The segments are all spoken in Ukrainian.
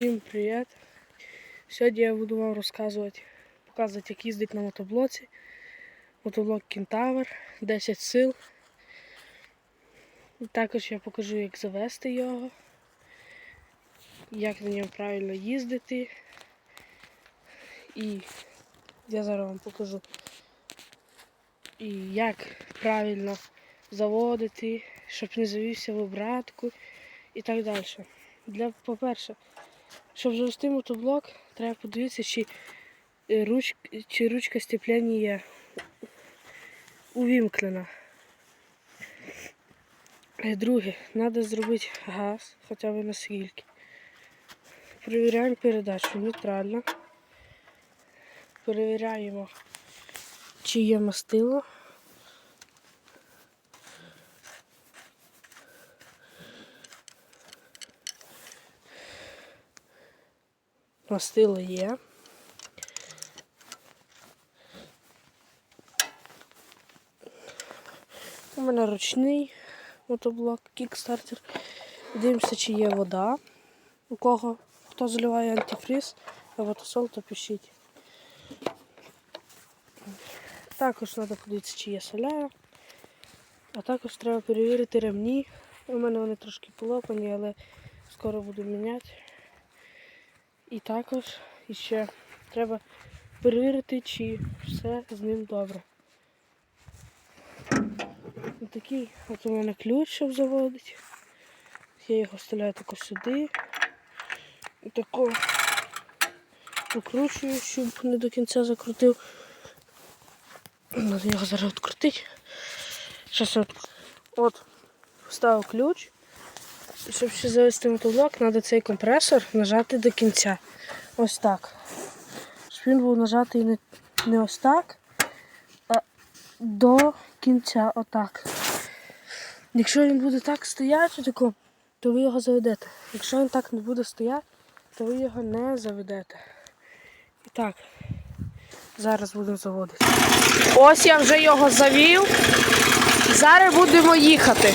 Всім привіт! Сьогодні я буду вам розказувати, показувати, як їздити на мотоблоці. Мотоблок Кентавр, 10 сил. Також я покажу, як завести його, як на ньому правильно їздити. І я зараз вам покажу, і як правильно заводити, щоб не завівся в обратку і так далі. Для, по-перше, щоб завести мотоблок, треба подивитися, чи, е, руч, чи ручка степлення є увімкнена. Е, Друге, треба зробити газ, хоча б на скільки. Перевіряємо передачу нейтрально. Перевіряємо, чи є мастило. Мастило є. У мене ручний мотоблок, кікстартер. Дивимося, чи є вода. У кого хто заливає антифриз, або тосол, то пишіть. Також треба подивитися, чи є соляра. А також треба перевірити ремні. У мене вони трошки полопані, але скоро буду міняти. І також ще треба перевірити, чи все з ним добре. Ось Такий от у мене ключ, щоб заводити. Я його вставляю тако сюди. І тако викручую, щоб не до кінця закрутив. Надо його зараз відкрутити. Зараз от, от вставив ключ. Щоб ще завести мотоблок, треба цей компресор нажати до кінця. Ось так. Щоб він був нажатий не, не ось так, а до кінця отак. Якщо він буде так стояти, тако, то ви його заведете. Якщо він так не буде стояти, то ви його не заведете. І так, зараз будемо заводити. Ось я вже його завів. Зараз будемо їхати.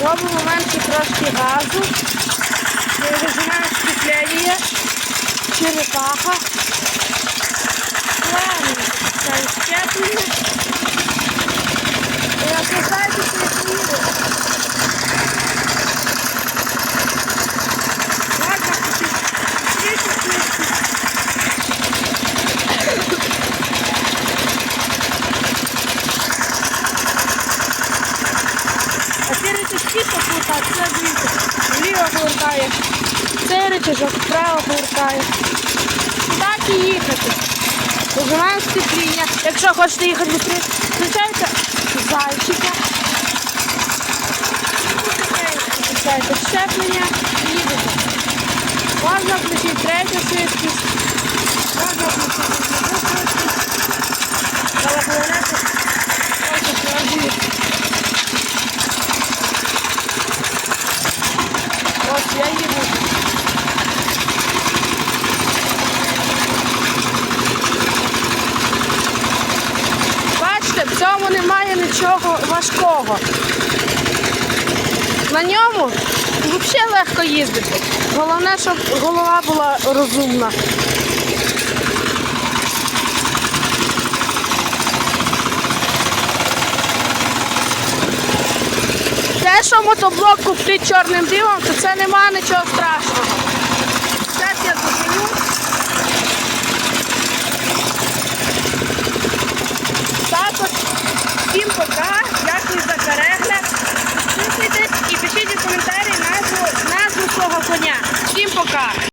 Робимо менше трошки газу. Вижимаємо сцеплення. Черепаха. Рычажки повертати, це дивіться, вліво повертає, цей рычажок вправо повертає. Так і їхати. Нажимаємо степління. Якщо хочете їхати швидше, включайте зайчика. Включайте щеплення і їдете. Можна включити третю швидкість. Можна включити другу швидкість. Але головне, що ось це робити. Ось я їду. Бачите, в цьому немає нічого важкого. На ньому взагалі легко їздити. Головне, щоб голова була розумна. Те, що мотоблок купить чорним дивом, то це нема нічого страшного.